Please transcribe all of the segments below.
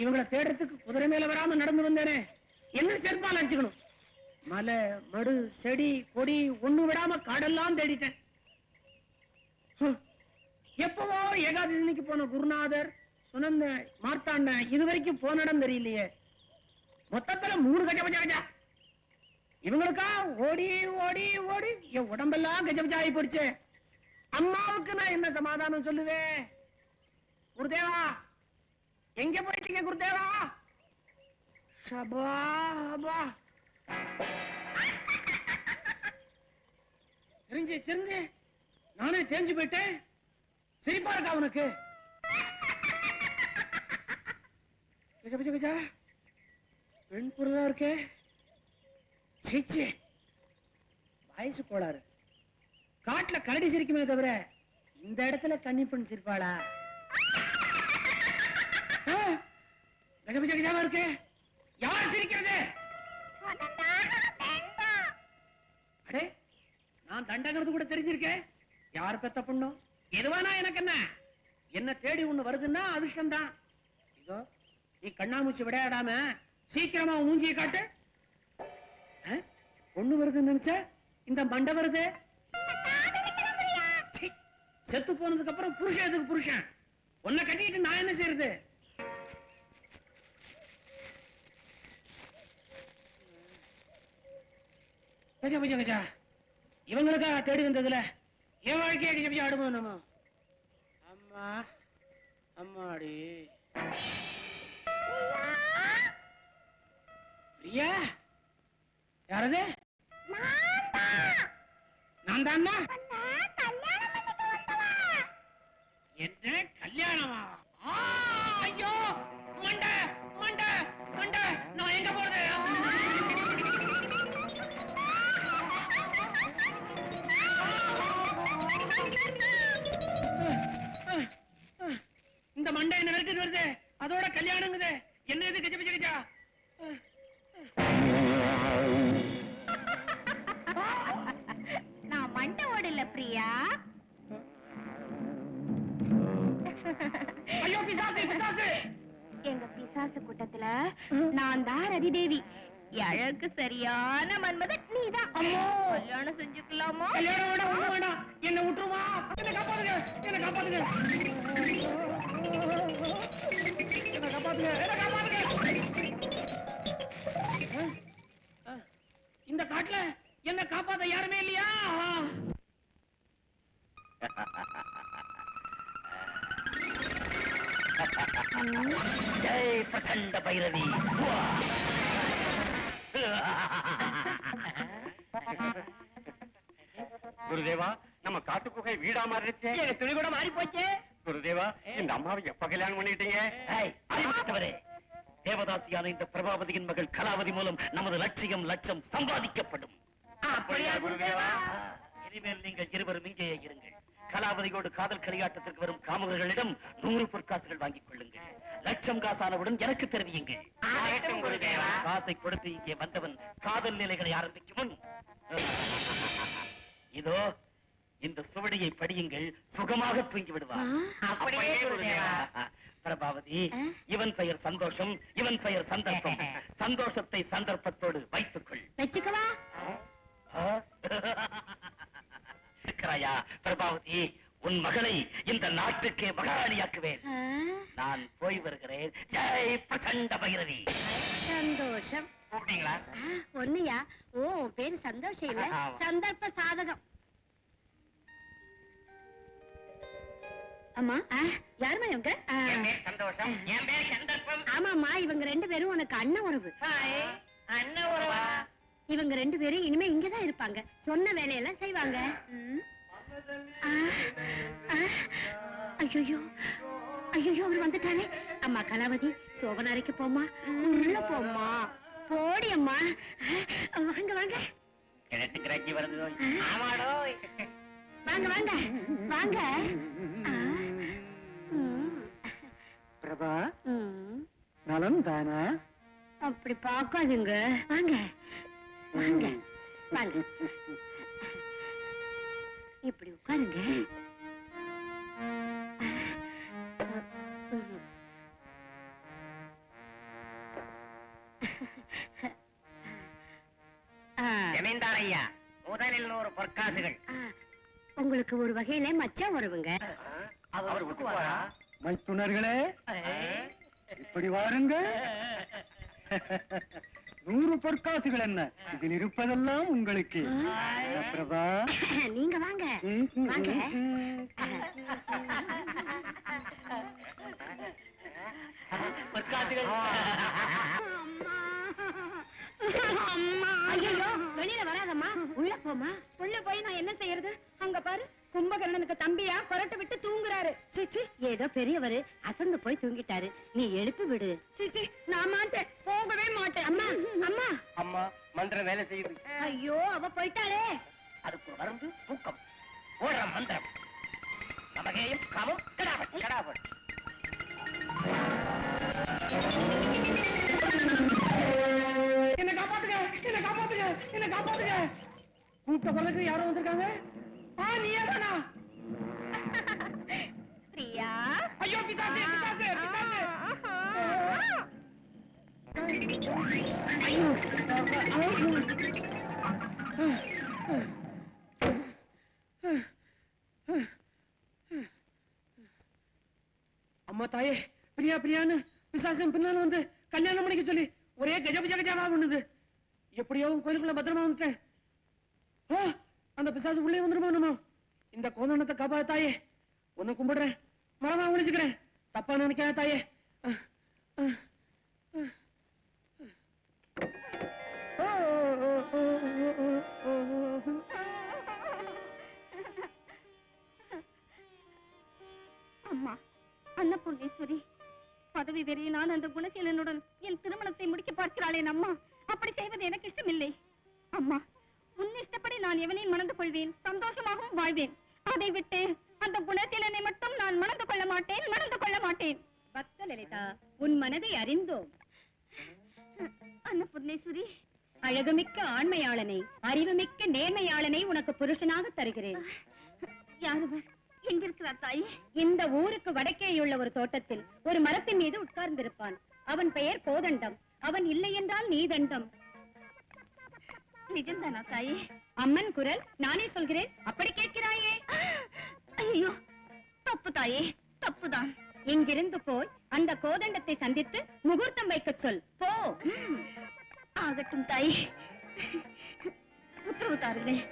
இவங்களை தேடுறதுக்கு குதிரை மேல வராம நடந்து வந்தேனே. என்ன செருப்பால் அடிச்சுக்கணும்? மலை மடு செடி கொடி ஒண்ணு விடாம காடெல்லாம் தேடிட்டேன். எப்பவோ ஏகாதசிக்கு போன குருநாதர் சுனந்த மார்த்தாண்ட இது வரைக்கும் போன இடம் தெரியலையே. மொத்தத்துல மூணு கஜ பஜா கஜா. இவங்களுக்கா ஓடி ஓடி ஓடி என் உடம்பெல்லாம் கஜ ஆகி போடுச்சு அம்மாவுக்கு நான் என்ன சமாதானம் சொல்லுவேன்? குருதேவா எங்க போயிட்டீங்க குருதேவா? சபா தெரிஞ்சு தெரிஞ்சு நானே தேஞ்சு போயிட்டேன். சிரிப்பா இருக்கா அவனுக்கு கஜா கஜா கஜா. பெண் பொருளா இருக்கே? சீச்சி. வயசு கோளாறு. காட்டுல கரடி சிரிக்குமே தவிர இந்த இடத்துல கன்னி பெண் சிரிப்பாளா? ஆ, கஜ இருக்கு. யார் சிரிக்கிறது? அடே நான் தண்டங்கிறது கூட தெரிஞ்சிருக்கேன் யார் பெத்த பொண்ணும் எதுவானா எனக்கு என்ன? என்ன தேடி ஒண்ணு வருதுன்னா அதிர்ஷ்டம் தான் இதோ நீ கண்ணாமூச்சி விளையாடாம சீக்கிரமா மூஞ்சியை காட்டு. பொண்ணு வருதுன்னு நினைச்ச இந்த மண்டை வருது. செத்து போனதுக்கு அப்புறம் புருஷன் எதுக்கு புருஷன்? உன்னை கட்டிட்டு நான் என்ன செய்யறது கஜா கஜா கஜா. இவங்களுக்காக தேடி வந்ததுல என் வாழ்க்கையை கஜா கஜா ஆடுமோ நம்ம அம்மா அம்மாடி. பிரியா? யாரது? நான் தான் என்ன கல்யாணமா? ஐயோ மண்ட மண்ட மண்ட. நான் தான் ரதிதேவி. அழகு சரியான மன்மதன் நீதான். அம்மா கல்யாணம் செஞ்சுக்கலாமா? என்ன விட்டுருமா? என்ன காப்பாத்துங்க என்ன காப்பாத்துங்க. என்ன காப்பாத்துங்க என்ன காப்பாத்துங்க. இந்த காட்டுல என்ன காப்பாத்த யாருமே இல்லையா? ஜெய் பிரச்சண்ட பைரவி. குருதேவா நம்ம காட்டு குகை வீடா மாறிடுச்சே. எங்க துணி கூட மாறி போச்சே குருதேவா இந்த அம்மாவை எப்ப கல்யாணம் பண்ணிட்டீங்க? அறிவுறுத்தவரே. தேவதாசியான இந்த பிரபாவதியின் மகள் கலாவதி மூலம் நமது லட்சியம் லட்சம் சம்பாதிக்கப்படும். அப்படியா குருதேவா? இனிமேல் நீங்கள் இருவரும் இங்கேயே இருங்கள். கலாவதியோடு காதல் களியாட்டத்திற்கு வரும் காமகர்களிடம் நூறு பொற்காசுகள் வாங்கிக் கொள்ளுங்கள். லட்சம் காசானவுடன் எனக்கு தெரிவியுங்கள். காசை கொடுத்து இங்கே வந்தவன் காதல் நிலைகளை ஆரம்பிக்கும் முன். இதோ இந்த சுவடியை படியுங்கள் சுகமாக தூங்கி விடுவார். பிரபாவதி இவன் பெயர் சந்தோஷம் இவன் பெயர் சந்தர்ப்பம். சந்தோஷத்தை சந்தர்ப்பத்தோடு வைத்துக்கொள். வச்சுக்கவா? இருக்கிறாயா பிரபாவதி உன் மகளை இந்த நாட்டுக்கே மகாராணியாக்குவேன். நான் போய் வருகிறேன். ஜெய் பிரச்சண்ட பைரவி. சந்தோஷம். கூப்பிட்டீங்களா? ஒண்ணுயா? ஓ பேரு சந்தோஷம் இல்ல. சந்தர்ப்ப சாதகம். அம்மா ஆ, யாரும்மா இவங்க? சந்தோஷம். என் பேர் சந்தர்ப்பம். ஆமாம்மா இவங்க ரெண்டு பேரும் உனக்கு அண்ணன் உறவு. அண்ணன் உறவா? இவங்க ரெண்டு பேரும் இனிமே இங்கதான் இருப்பாங்க. சொன்ன வேலையெல்லாம் செய்வாங்க. ஐயையோ. ஐயோ அவர் வந்துட்டாரே. அம்மா கலாவதி சோபனாரைக்கு போம்மா. உள்ள போம்மா. போடி அம்மா வாங்க வாங்க. கிழட்டு கிராக்கி வருது ஆமாடோ வாங்க வாங்க. வாங்க. பிரபா. நலம் தானா? அப்படி பார்க்காதுங்க. வாங்க. வாங்க வாங்க. இப்படி உட்காருங்க. ஐயா முதலில் நூறு பொற்காசுகள். உங்களுக்கு ஒரு வகையில மச்சான் வருவங்க மைத்துணர்களே இப்படி வாருங்க நூறு பொற்காசுகள் என்ன? இதில் இருப்பதெல்லாம் உங்களுக்கு. பிரபா. நீங்க வாங்க. வாங்க. பொற்காசுகள். ஐயோ வெளியில வராதம்மா. உள்ள போமா உள்ள போய் நான் என்ன செய்யறது? அங்க பாரு கும்பகர்ணனுக்கு தம்பியா கொரட்டை விட்டு தூங்குறாரு. சிச்சி ஏதோ பெரியவரு அசந்து போய் தூங்கிட்டாரு. நீ எழுப்பி விடு. சிச்சி நான் மாட்டேன் போகவே மாட்டேன் அம்மா அம்மா அம்மா மந்திரம் வேலை செய்யுது. ஐயோ அவ போயிட்டாளே. அதுக்கு ஒரு மருந்து தூக்கம். ஓடுற மந்திரம். நமகேயும் காமம் கடாபட் கடாபட். என்ன காப்பாத்துங்க என்ன காப்பாத்துங்க என்ன காப்பாத்துங்க. கூப்பிட்ட குரலுக்கு யாரும் வந்திருக்காங்க? ஆ நீயே தானா பிரியா? ஐயோ அம்மா தாயே பிரியா பிரியான்னு விசாசம் பின்னால வந்து கல்யாணம் பண்ணிக்க சொல்லி ஒரே கஜபஜ கஜாவா பண்ணுது எப்படியோ கோயிலுக்குள்ள பத்திரமா வந்துட்டேன். ஆ, அந்த பிசாசு உள்ளே வந்துருமா நம்ம இந்த கோதண்டத்தை காப்பா தாயே. ஒன்னு கும்பிடுறேன். மரமா ஒழிச்சுக்கிறேன் தப்பா நினைக்காத தாயே. அன்னபூர்ணேஸ்வரி பதவி வெறியினால் அந்த குணசீலனுடன் என் திருமணத்தை முடிக்க பார்க்கிறாளேன் அம்மா. அப்படி செய்வது எனக்கு இஷ்டமில்லை. அம்மா உன் இஷ்டப்படி நான் எவனையும் மணந்து கொள்வேன் சந்தோஷமாகவும் வாழ்வேன். அதை விட்டு அந்த குணசீலனை மட்டும் நான் மணந்து கொள்ள மாட்டேன் மணந்து கொள்ள மாட்டேன். பக்த லலிதா உன் மனதை அறிந்தோம். அன்னபூர்ணேஸ்வரி. அழகுமிக்க ஆண்மையாளனை அறிவுமிக்க நேர்மையாளனை உனக்கு புருஷனாக தருகிறேன். யாருவர் எங்கிருக்கிறார் தாய்? இந்த ஊருக்கு வடக்கேயுள்ள ஒரு தோட்டத்தில் ஒரு மரத்தின் மீது உட்கார்ந்திருப்பான். அவன் பெயர் கோதண்டம். அவன் இல்லை என்றால் நீ தண்டம் நிஜம்தானா தாயே? அம்மன் குரல் நானே சொல்கிறேன். அப்படி கேட்கிறாயே? ஐயோ தப்பு தாயே தப்புதான். இங்கிருந்து போய் அந்த கோதண்டத்தை சந்தித்து முகூர்த்தம் வைக்கச் சொல். போ. ஆகட்டும் தாய். உத்தரவு தாருங்கள்.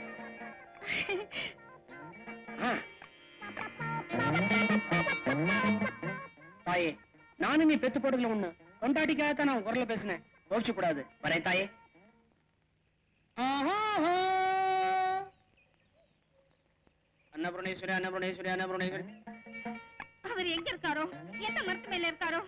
தாயே நானும் நீ பெத்து போடுறதுல ஒண்ணு. கொண்டாட்டிக்காகத்தான் நான் குரல பேசினேன். கோபிச்சு கூடாது வரேன் தாயே. அன்னபுரணேஸ்வரி அன்னபுரணேஸ்வரி அன்னபுரணேஸ்வரி. அவர் எங்க இருக்காரோ? என்ன மரத்து மேல இருக்காரோ?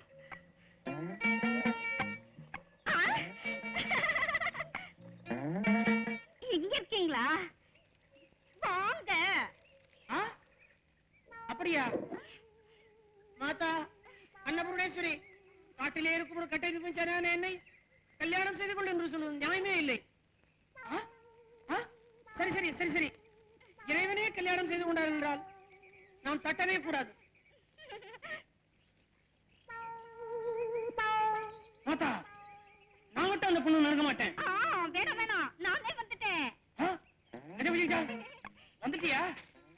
காட்டிலே இருக்கும் கட்டை நிர்மிச்சாரான என்னை? கல்யாணம் செய்து கொண்டு என்று சொல்வது நியாயமே இல்லை? சரி சரி சரி சரி. இறைவனே கல்யாணம் செய்து கொண்டார் என்றால் நான் தட்டவே கூடாது. மாதா நான் மட்டும் அந்த பொண்ணு நடக்க மாட்டேன். வேணாம் வேணாம். நானே வந்துட்டேன். வந்துட்டியா?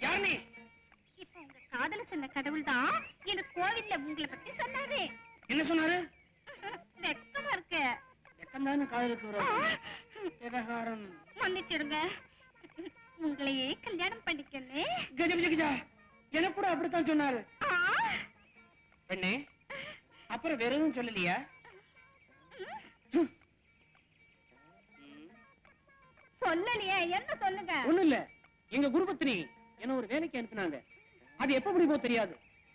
யார் நீ? இப்ப உங்க காதல சொன்ன கடவுள் தான் எனக்கு கோவில்ல உங்களை பத்தி சொன்னாரு. என்ன சொன்னாரு? வெக்கமா இருக்கு. எத்தந்தான காதலுக்கு வரும். விவகாரம். மன்னிச்சிடுங்க உங்களையே கல்யாணம் பண்ணிக்கணும் கஜபதிஜா எனக்கு கூட அப்படித்தான் சொன்னாரு. பெண்ணே அப்புறம் வேற எதுவும் சொல்லலையா என்ன சொல்லுங்க? ஒண்ணும் இல்ல. எங்க குருபத்தினி என்ன ஒரு வேலைக்கு அனுப்புனாங்க. அது எப்ப முடியுமோ தெரியாது.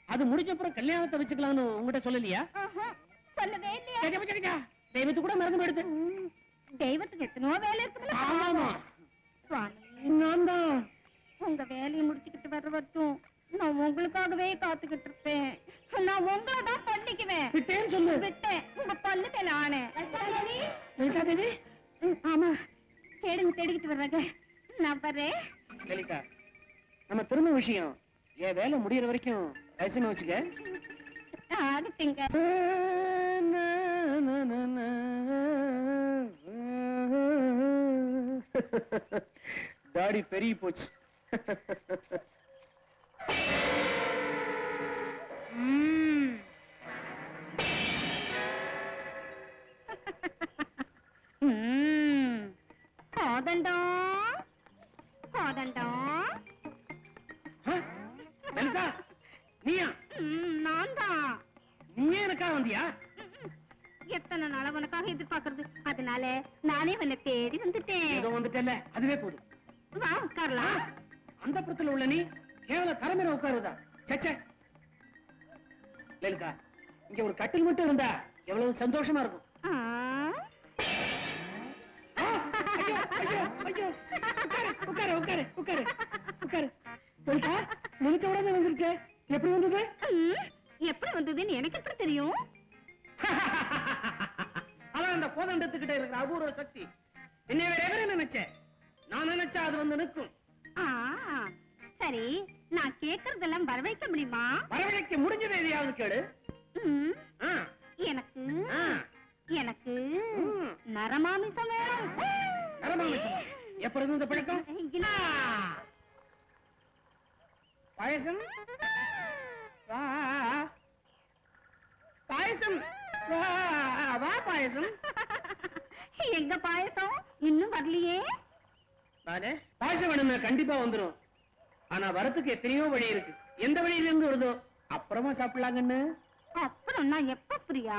அது முடிஞ்ச அப்புறம் கல்யாணத்தை வச்சுக்கலாம்னு உங்ககிட்ட சொல்லலையா? சொல்லவே இல்லையா. தெய்வத்து கூட மறந்து போயிடுது தெய்வத்துக்கு எத்தனோ வேலை இருக்குல்ல உங்க வேலையை முடிச்சுக்கிட்டு வர்ற வரைக்கும் நான் உங்களுக்காகவே காத்துக்கிட்டு இருப்பேன். நான் உங்களை தான் பண்ணிக்குவேன். விட்டேன்னு சொல்லு. விட்டேன். உங்க பல்லு மேல ஆனே தேவி? ஆமா. தேடுங்க தேடிக்கிட்டு வர்றாங்க. நான் வர்றேன். நம்ம திரும்ப விஷயம். என் வேலை முடியற வரைக்கும் வயசுன்னு வச்சுக்க ஆகட்டுங்க தாடி பெரிய போச்சு அதுவே போதும். வா உட்காரலாம். அந்த புறத்துல உள்ள நீ கேவல தரமேல உட்காருவதா சச்சே. லலிதா இங்க ஒரு கட்டில் மட்டும் இருந்தா எவ்வளவு சந்தோஷமா இருக்கும். உட்காரு, உட்காரு, உட்காரு, உட்காரு, உட்காரு. லலிதா, நினைச்ச உடனே வந்துருச்சே. எப்படி வந்தது? எப்படி வந்ததுன்னு எனக்கு எப்படி தெரியும்? அதான் அந்த கோதண்டத்துக்கிட்ட இருக்கிற அபூர்வ சக்தி. என்னை வேற நினைச்சேன் நான் நினைச்சா அது வந்து நிற்கும். சரி நான் கேக்குறதெல்லாம் வரவைக்க முடியுமா? வரவழைக்க முடிஞ்சது எதையாவது கேடு எனக்கு. எனக்கு. நரமாமிசம் வேணும். நரமாமிசமா? எப்ப இருந்து இந்த பழக்கம். பாயசம்? பாயசம். வா. வா பாயசம். எங்க பாயசம்? இன்னும் வரலையே. பாயசம் வேணும்னா கண்டிப்பா வந்துரும். ஆனா வரத்துக்கு எத்தனையோ வழி இருக்கு. எந்த வழியில இருந்து வருதோ அப்புறமா சாப்பிடலாங்கன்னு. அப்புறம் நான் எப்ப பிரியா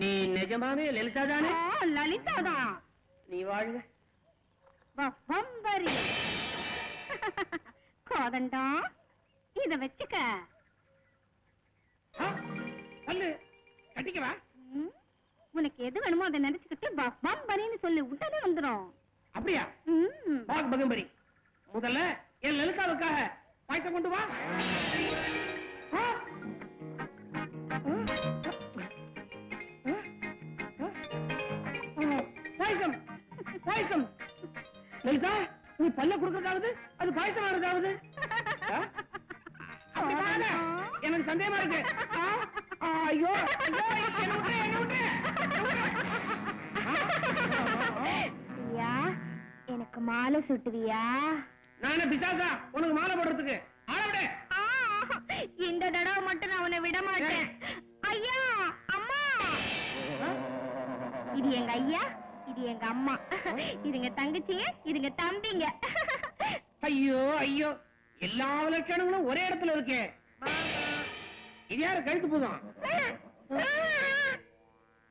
நீ நிஜமாவே லலிதா தானே? லலிதாதான் நீ வாழ்க. வம்பரி. கோதண்டம் இத வச்சுக்க. கட்டிக்கவா உனக்கு எது வேணுமோ அதை நினைச்சுக்கிட்டு வம்பரின்னு சொல்லு உடனே வந்துடும் அப்படியா. பாக் பகம்பரி. முதல்ல என் லலிதாவுக்காக பாயசம் கொண்டு வா. பாயசம் பாயசம். லலிதா நீ பல்ல கொடுக்கறதாவது அது பாயசம் ஆறதாவது எனக்கு சந்தேகமா இருக்கு. ஐயோ எனக்கு மாலை சுட்டுவியா? நானே பிசாசா உனக்கு மாலை போடுறதுக்கு. இந்த தடவை மட்டும் நான் உன்னை விட மாட்டேன். ஐயா அம்மா. இது எங்க ஐயா இது எங்க அம்மா. இதுங்க தங்கச்சிங்க இதுங்க தம்பிங்க. ஐயோ ஐயோ. எல்லா லட்சணங்களும் ஒரே இடத்துல இருக்கே. இது யாரு? கழுத்து போதும்.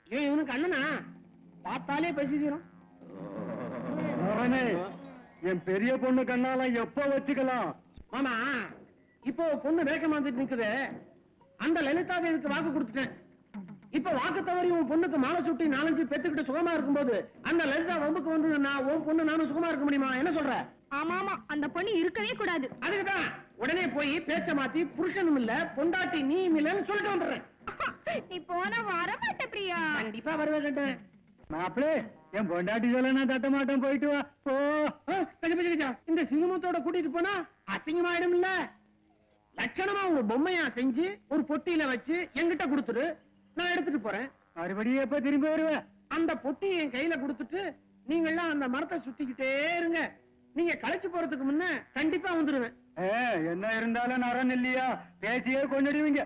ஏன் இவனுக்கு அண்ணனா? பார்த்தாலே பசி தீரும் மகனே என் பெரிய பொண்ணு கண்ணாலாம் எப்ப வச்சுக்கலாம்? மாமா இப்போ பொண்ணு வேஷம் வந்துட்டு நிக்குது. அந்த லலிதா தேவிக்கு வாக்கு கொடுத்துட்டேன். இப்ப வாக்கு தவறி உன் பொண்ணுக்கு மாலை சுட்டி நாலஞ்சு பெத்துக்கிட்டு சுகமா இருக்கும்போது அந்த லலிதா வம்புக்கு வந்து நான் உன் பொண்ணு நானும் சுகமா இருக்க முடியுமா? என்ன சொல்ற? ஆமா ஆமா. அந்த பொண்ணு இருக்கவே கூடாது. அதுக்குதான். உடனே போய் பேச்ச மாத்தி புருஷனும் இல்ல பொண்டாட்டி நீயும் இல்லன்னு சொல்லிட்டு வந்துடுறேன். நீ போன வர மாட்ட பிரியா. கண்டிப்பா வருவேன் மாப்பிளே என் பொண்டாட்டி சொல்ல நான் தட்ட மாட்டேன் போயிட்டு வா. போ. இந்த சிங்கமத்தோட கூட்டிட்டு போனா அசிங்கமாயிடும் இல்ல? லட்சணமா ஒரு பொம்மையா செஞ்சு ஒரு பொட்டியில வச்சு என்கிட்ட கொடுத்துரு. நான் எடுத்துட்டு போறேன். மறுபடியும் எப்ப திரும்பி வருவ? அந்த பொட்டி என் கையில கொடுத்துட்டு நீங்க எல்லாம் அந்த மரத்தை சுத்திக்கிட்டே இருங்க. நீங்க களைச்சு போறதுக்கு முன்ன கண்டிப்பா வந்துருவேன். ஏ, என்ன இருந்தாலும் நரன் இல்லையா? பேசியே கொண்டுடுவீங்க.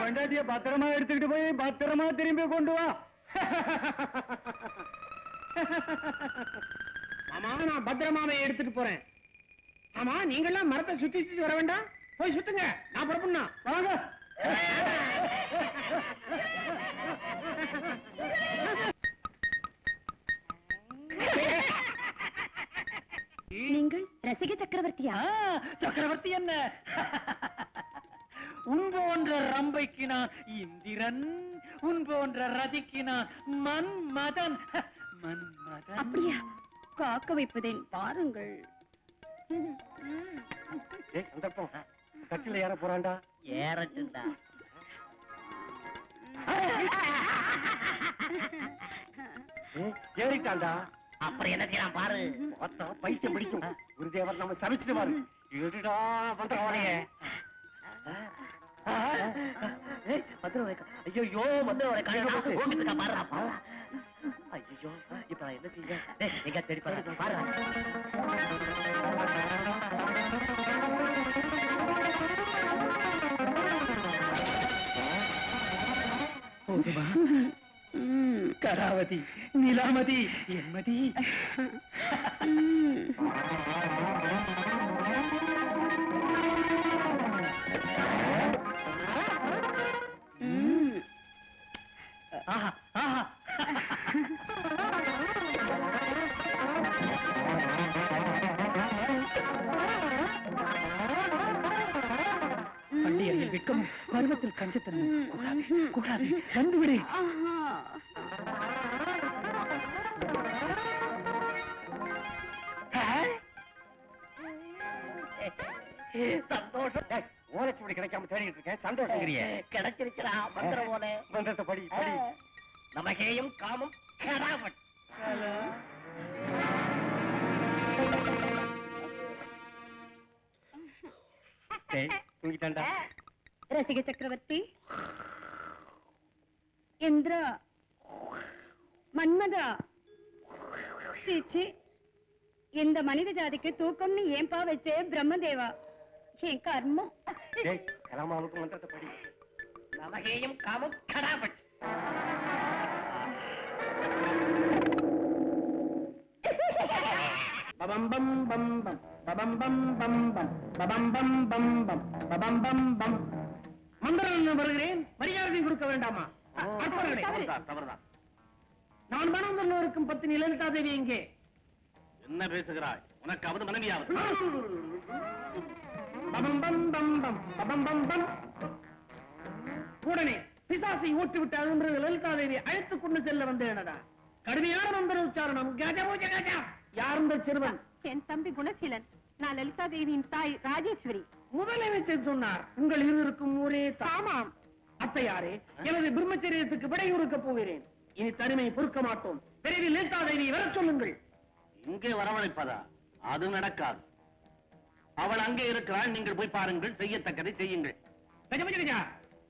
பொண்டாட்டிய பத்திரமா எடுத்துக்கிட்டு போய் பத்திரமா திரும்பி கொண்டு வா. ஆமா நான் பத்திரமாவை எடுத்துட்டு போறேன். ஆமா நீங்க எல்லாம் மரத்தை சுத்தி சுத்தி வர வேண்டாம். போய் சுத்துங்க. நான் புறப்படணும். வாங்க. நீங்கள் ரசிக சக்கரவர்த்தியா? சக்கரவர்த்தி என்ன? உன் போன்ற ரம்பைக்கு நான் இந்திரன் உன் போன்ற ரதிக்கு நான் மன்மதன். மன்மதன். அப்படியா? காக்க வைப்பதேன் பாருங்கள். சந்தர்ப்பம். கட்டில ஏற போறான்டா. ஏறட்டுண்டா ஏய், ஏறிட்டான்டா. அப்புறம் என்ன செய்யலாம் பாரு? பைத்தியம் பிடிக்கும். குருதேவர் நம்ம சமைச்சிட்டு பாரு. எடுடா பண்ற வரைய ஐயோ மந்திரம் ஓடிட்டு பாரு ஐயோ இப்ப நான் என்ன செய்ய எங்க தேடி பாரு பாரு சராவதி நிலாமதி என்மதி. சந்தோஷம். ஓலைச்சுவடி கிடைக்காம தேடிட்டு இருக்கேன் சந்தோஷங்கிறிய கிடைச்சிருக்கிறா மந்திர போல. மந்திரத்தை படி படி. நமகேயம் காமம் ரசிக சக்கரவர்த்தி. இந்திர. மன்மதா. சீச்சி. இந்த மனித ஜாதிக்கு தூக்கம்னு ஏன்பா வச்சே பிரம்மதேவா? என் கர்மம். கலாமாவுக்கு மந்திரத்தை படி. நமகேயம் காமம் கராவட் பபம் பம் பம் பம். பபம் பம் பம் பம். பபம் பம் பம் பம். பபம் பம் பம். மந்திரம் வருகிறேன்? மரியாதை கொடுக்க வேண்டாமா? தவறுதான் நான் மனந்தல்லோருக்கும் பத்தினி லலிதா தேவி எங்கே? என்ன பேசுகிறாய்? உனக்காவது மனைவியாவது. பபம் பம் பம் பம் பபம் பம் பம் உடனே பிசாசை ஓட்டிவிட்டு அகன்றது லலிதா தேவி அழைத்துக் கொண்டு செல்ல வந்தேனடா கடுமையான மந்திர உச்சாரணம். கஜபூஜ கஜா. யார் இந்த சிறுவன்? என் தம்பி குணசீலன். நான் லலிதா தேவியின் தாய் ராஜேஸ்வரி. முதலமைச்சர் சொன்னார் உங்கள் இருவருக்கும் ஒரே தாமாம் அத்தையாரே எனது பிரம்மச்சரியத்துக்கு விடை கொடுக்க போகிறேன். இனி தனிமை பொறுக்க மாட்டோம். விரைவில் லலிதா தேவி வரச் சொல்லுங்கள். இங்கே வரவழைப்பதா? அது நடக்காது. அவள் அங்கே இருக்கிறாள் நீங்கள் போய் பாருங்கள் செய்யத்தக்கதை செய்யுங்கள்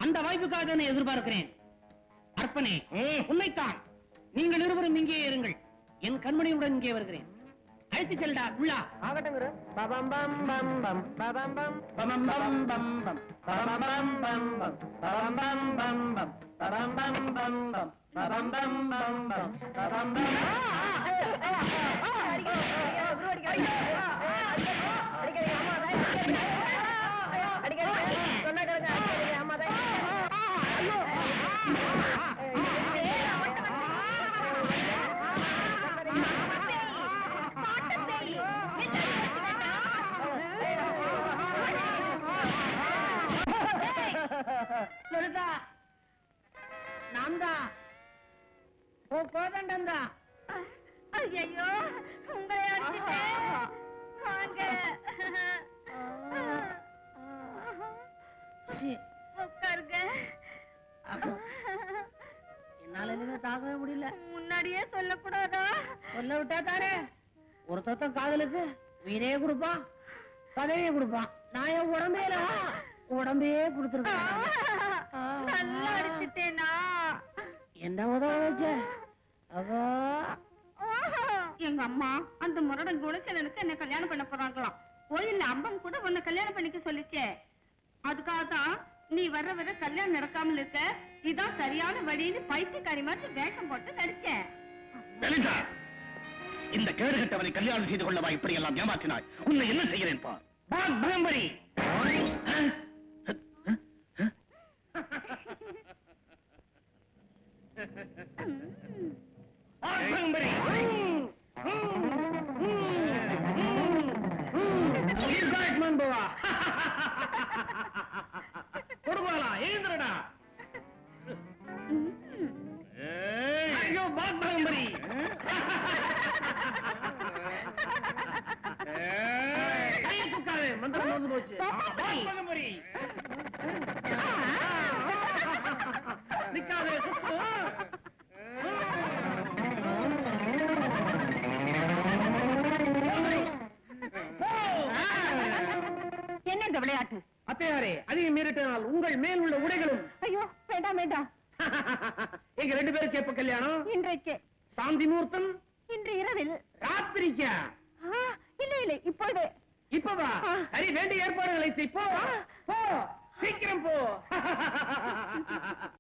அந்த வாய்ப்புக்காக தான் எதிர்பார்க்கிறேன் அர்ப்பனே உண்மைத்தான் நீங்கள் இருவரும் இங்கே இருங்கள் என் கண்மணியுடன் இங்கே வருகிறேன் அழைத்து செல்டா உள்ளா ஆகட்டும் பபம் பம் நான் தான் ஓ கோதண்டம் தான். ஐயோ உங்களை அடிச்சுட்டேன். வாங்க உட்காருங்க. என்னால இனிமே தாங்கவே முடியல. முன்னாடியே சொல்லக்கூடாதா? சொல்ல விட்டா தானே? ஒரு தொத்தம் காதலுக்கு உயிரே கொடுப்பான் பதவியை கொடுப்பான். நான் என் உடம்பே கொடுத்துருக்கேன். நல்லா அடிச்சுட்டேனா? என்ன உதவ வச்ச? அவா. எங்க அம்மா அந்த முரடன் குணசேலனுக்கு என்ன கல்யாணம் பண்ண போறாங்களாம். கோயில்ல அம்பம் கூட உன்னை கல்யாணம் பண்ணிக்க சொல்லிச்சே. அதுக்காக தான் நீ வர்ற வர கல்யாணம் நடக்காமல் இருக்க. இதான் சரியான வழின்னு பைத்தியக்காரி மாதிரி வேஷம் போட்டு நடிச்சேன் லலிதா இந்த கேடுகட்டவனை கல்யாணம் செய்து கொள்ளவா இப்படி எல்லாம் ஏமாற்றினாய்? உன்னை என்ன செய்கிறேன் பார்? பகம்பரி பகம்பரி போவா கொடுப்பாளா எழுந்துடா ஐயோ பாத் பகம்பரி கையை தூக்காதே, மந்திரம் வந்து போச்சு பாத் பகம்பரி